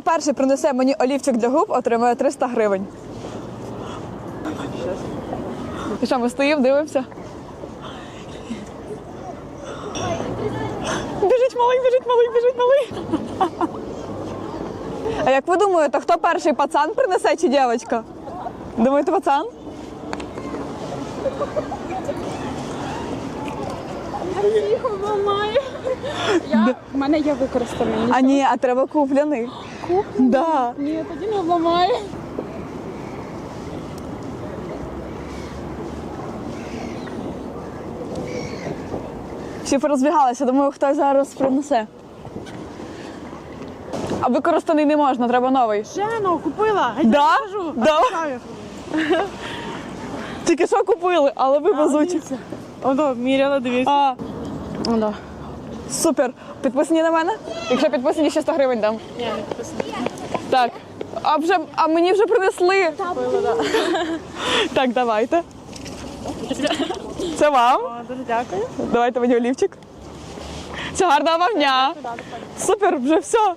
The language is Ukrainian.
Хто перший принесе мені олівчик для губ, отримує 300 гривень. І що, ми стоїмо, дивимося? Біжить малий, біжить малий, біжить малий. А як ви думаєте, хто перший пацан принесе чи дівчинка? Думаєте, пацан? Ламає. Я, в мене є використаний. А ні, а треба купляний. Купляний? Да. Ні, тоді не обламає. Всі порозбігалися, думаю, хтось зараз принесе. А використаний не можна, треба новий. Жено, купила. Да? Да. Тільки що купили, але вивезуть. Оно, міряла, дивіться. А. Ну, да. Супер. Підписані на мене? Якщо підписані, ще 100 гривень дам. Ні, не підписані. Так. А вже а мені вже принесли. Так, давайте. Це вам. Дуже дякую. Давайте мені олівчик. Це гарного вам дня. Супер, вже все.